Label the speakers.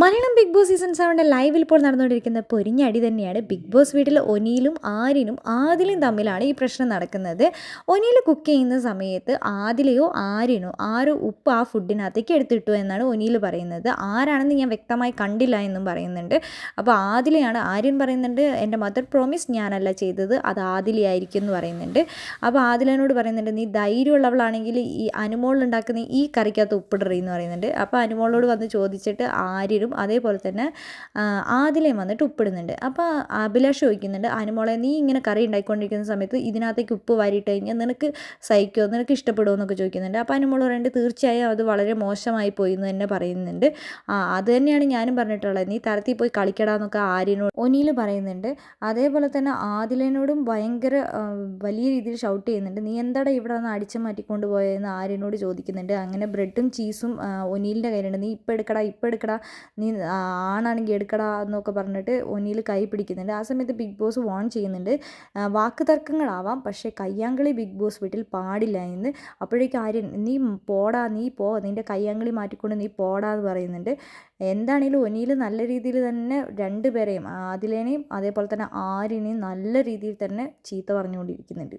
Speaker 1: Malayalam big boss season സെവന്റെ ലൈവിൽ ഇപ്പോൾ നടന്നുകൊണ്ടിരിക്കുന്ന പൊരിഞ്ഞടി തന്നെയാണ്. ബിഗ് ബോസ് വീട്ടിൽ ഒനിയിലും ആരിനും ആദിലും തമ്മിലാണ് ഈ പ്രശ്നം നടക്കുന്നത്. ഒനിയിൽ കുക്ക് ചെയ്യുന്ന സമയത്ത് ആദിലയോ ആരിനോ ആരോ ഉപ്പ് ആ ഫുഡിനകത്തേക്ക് എടുത്തിട്ടു എന്നാണ് ഒനിയിൽ പറയുന്നത്. ആരാണെന്ന് ഞാൻ വ്യക്തമായി കണ്ടില്ല എന്നും പറയുന്നുണ്ട്. അപ്പോൾ ആദിലയാണ് ആര്യൻ പറയുന്നുണ്ട് എന്റെ മദർ പ്രോമിസ് ഞാനല്ല ചെയ്തത് അത് ആദിലയായിരിക്കും എന്ന് പറയുന്നുണ്ട്. അപ്പോൾ ആദിലനോട് പറയുന്നുണ്ട് നീ ധൈര്യമുള്ളവളാണെങ്കിൽ ഈ അനുമോളുണ്ടാക്കുന്ന ഈ കറിക്കകത്ത് ഉപ്പിടറി എന്ന് പറയുന്നുണ്ട്. അപ്പോൾ അനുമോളോട് വന്ന് ചോദിച്ചിട്ട് ആര്യനും അതേപോലെ തന്നെ ആദിലയും വന്നിട്ട് ഉപ്പിടുന്നുണ്ട്. അപ്പോൾ അഭിലാഷ് ചോദിക്കുന്നുണ്ട് അനുമോളെ നീ ഇങ്ങനെ കറി ഉണ്ടായിക്കൊണ്ടിരിക്കുന്ന സമയത്ത് ഇതിനകത്തേക്ക് ഉപ്പ് വാരിയിട്ട് കഴിഞ്ഞാൽ നിനക്ക് സഹിക്കുമോ നിനക്ക് ഇഷ്ടപ്പെടുമോ എന്നൊക്കെ ചോദിക്കുന്നുണ്ട്. അപ്പോൾ അനുമോൾ പറയുന്നുണ്ട് തീർച്ചയായും അത് വളരെ മോശമായി പോയി എന്ന് തന്നെ പറയുന്നുണ്ട്. ആ അത് തന്നെയാണ് ഞാനും പറഞ്ഞിട്ടുള്ളത്. നീ തരത്തിൽ പോയി കളിക്കടാന്നൊക്കെ ആര്യനോട് ഒനിയിൽ പറയുന്നുണ്ട്. അതേപോലെ തന്നെ ആദിലേനോടും ഭയങ്കര വലിയ രീതിയിൽ ഷൗട്ട് ചെയ്യുന്നുണ്ട്. നീ എന്താടാ ഇവിടെ നിന്ന് അടിച്ചു മാറ്റിക്കൊണ്ട് പോയതെന്ന് ആര്യനോട് ചോദിക്കുന്നുണ്ട്. അങ്ങനെ ബ്രെഡും ചീസും ഒനിയിലിന്റെ കയ്യിലുണ്ട്. നീ ഇപ്പം എടുക്കടാ ഇപ്പം എടുക്കടാ നീ ആണാണെങ്കിൽ എടുക്കടാ എന്നൊക്കെ പറഞ്ഞിട്ട് ഒനിയിൽ കൈ പിടിക്കുന്നുണ്ട്. ആ സമയത്ത് ബിഗ് ബോസ് വാൺ ചെയ്യുന്നുണ്ട്. വാക്ക് തർക്കങ്ങളാവാം പക്ഷേ കയ്യാങ്കളി ബിഗ് ബോസ് വീട്ടിൽ പാടില്ല എന്ന്. അപ്പോഴേക്കും ആര്യൻ നീ പോടാ നീ പോ. നിന്റെ കയ്യാങ്കളി മാറ്റിക്കൊണ്ട് നീ പോടാ എന്ന് പറയുന്നുണ്ട്. എന്താണെങ്കിലും ഒനിയിൽ നല്ല രീതിയിൽ തന്നെ രണ്ടുപേരെയും അതിലേനെയും അതേപോലെ തന്നെ ആര്യനെയും നല്ല രീതിയിൽ തന്നെ ചീത്ത പറഞ്ഞുകൊണ്ടിരിക്കുന്നുണ്ട്.